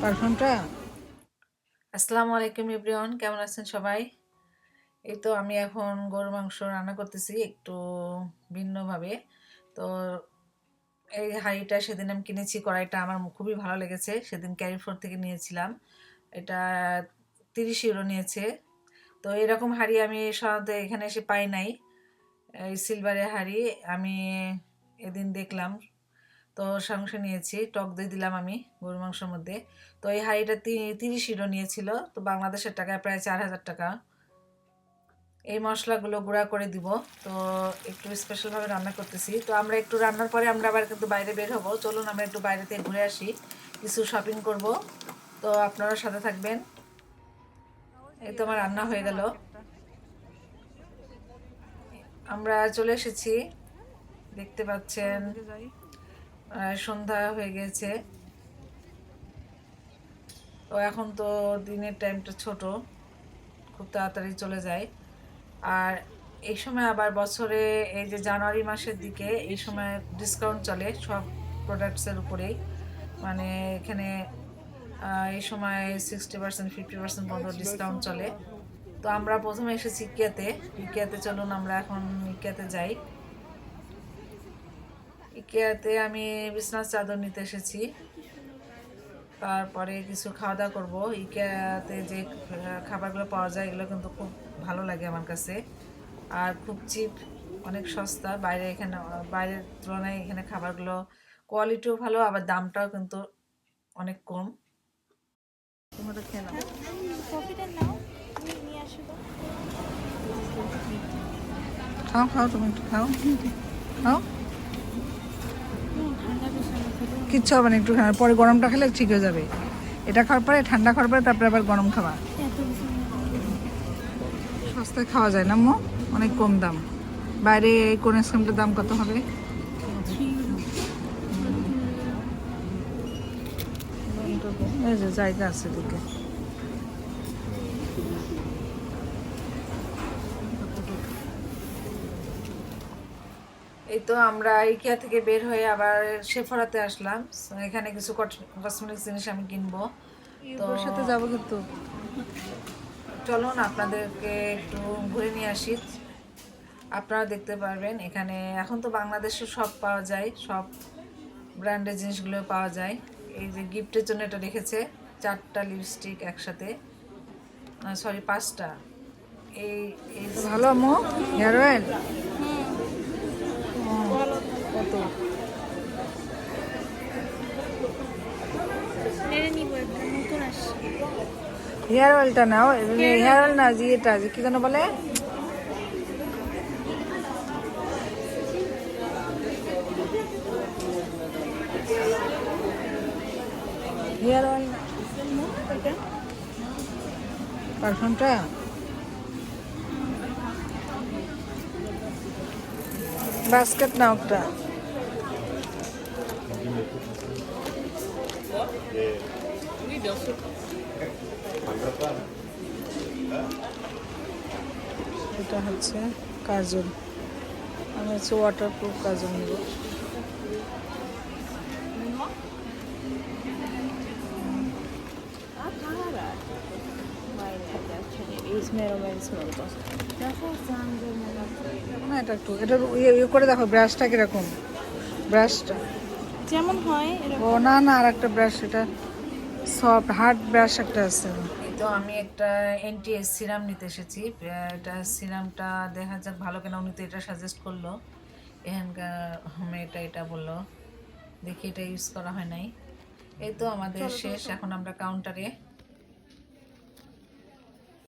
পারফিউমটা? আসসালামু আলাইকুম এভরিওয়ান, কেমন আছেন সবাই? এই তো আমি এখন গরুর মাংস রান্না করতেছি একটু ভিন্নভাবে। তো এই হাঁড়িটা সেদিন আমি কিনেছি, কড়াইটা আমার খুবই ভালো লেগেছে। সেদিন ক্যারিফোর থেকে নিয়েছিলাম। এটা তিরিশ ইউরো নিয়েছে। তো এরকম হাঁড়ি আমি সাধারণত এখানে এসে পাই নাই। এই সিলভারের হাঁড়ি আমি এদিন দেখলাম। তো সংসে নিয়েছি, টক দই দিলাম আমি গরু মাংসের মধ্যে। তো এই হাঁড়িটা তিরিশ ইউরো নিয়েছিল, তো বাংলাদেশের টাকায় প্রায় চার হাজার টাকা। এই মশলাগুলো গুঁড়া করে দিব, তো একটু স্পেশালভাবে রান্না করতেছি। তো আমরা একটু রান্নার পরে আমরা আবার কিন্তু বাইরে বের হব। চলুন আমরা একটু বাইরে থেকে ঘুরে আসি, কিছু শপিং করব। তো আপনারা সাথে থাকবেন। এই তো আমার রান্না হয়ে গেল। আমরা চলে এসেছি, দেখতে পাচ্ছেন। সন্ধ্যা হয়ে গেছে। তো এখন তো দিনের টাইমটা ছোট, খুব তাড়াতাড়ি চলে যায়। আর এই সময় আবার বছরে, এই যে জানুয়ারি মাসের দিকে, এই সময় ডিসকাউন্ট চলে সব প্রোডাক্টসের উপরেই। মানে এখানে এই সময় সিক্সটি পার্সেন্ট ফিফটি পার্সেন্ট পর্যন্ত ডিসকাউন্ট চলে। তো আমরা প্রথমে এসেছি ইকিয়াতে। ইকিয়াতে চলুন, আমরা এখন ইকিয়াতে যাই। ইকেয়াতে আমি বিছনার চাদর নিতে এসেছি। তারপরে কিছু খাওয়া দাওয়া করব। ইকেয়াতে যে খাবারগুলো পাওয়া যায়, এগুলো কিন্তু খুব ভালো লাগে আমার কাছে। আর খুব চিপ, অনেক সস্তা। বাইরে এখানে, বাইরের তুলনায় এখানে খাবারগুলো কোয়ালিটিও ভালো, আবার দামটাও কিন্তু অনেক কম। তোমরা খেয়ে নাও। খাও খাও, তুমি একটু খাও। খাও। কিচ্ছু হবে না একটু খাওয়ার পরে গরমটা খেলে ঠিক হয়ে যাবে। এটা খাওয়ার পরে, ঠান্ডা খাওয়ার পরে, তারপরে আবার গরম খাওয়া। সস্তায় খাওয়া যায় না মো অনেক কম দাম। বাইরে কোন আইসক্রিমটার দাম কত হবে? জায়গা আছে দিকে এই তো আমরা ইকিয়া থেকে বের হয়ে আবার শেফরাতে আসলাম। এখানে কিছু কসমেটিক্স জিনিস আমি কিনবো। তো তোর সাথে যাব কিন্তু। চলুন আপনাদেরকে একটু ঘুরে নিয়ে আসি। আপনারা দেখতে পারবেন এখানে এখন তো বাংলাদেশে সব পাওয়া যায় সব ব্র্যান্ডের জিনিসগুলো পাওয়া যায়। এই যে গিফটের জন্য এটা রেখেছে চারটা লিপস্টিক একসাথে। সরি পাঁচটা। এই এই ভালো মো হেয়ার অয়েল আসছে। হেয়ার অয়েলটা নাও হেয়ার অয়েল। না যে এটা যে কি যেন বলে? হেয়ার অয়েল পারফিউমটা? বাস্কেট নাও একটা। এটা হচ্ছে কাজল। আমি হচ্ছে ওয়াটারপ্রুফ কাজল নেব। এটা একটু এটা ইয়ে ইয়ে করে দেখো ব্রাশটা কীরকম? ব্রাশটা যেমন হয় ও না না আর একটা ব্রাশ এটা সফট হার্ড ব্রাশ একটা আছে। এই তো আমি একটা এনটিএস সিরাম নিতে এসেছি। এটা সিরামটা দেখা যাক ভালো কেনা। উনি তো এটা সাজেস্ট করল। এখানকার মেয়েটা এটা বলল। দেখি এটা ইউজ করা হয় নাই। এই তো আমাদের শেষ। এখন আমরা কাউন্টারে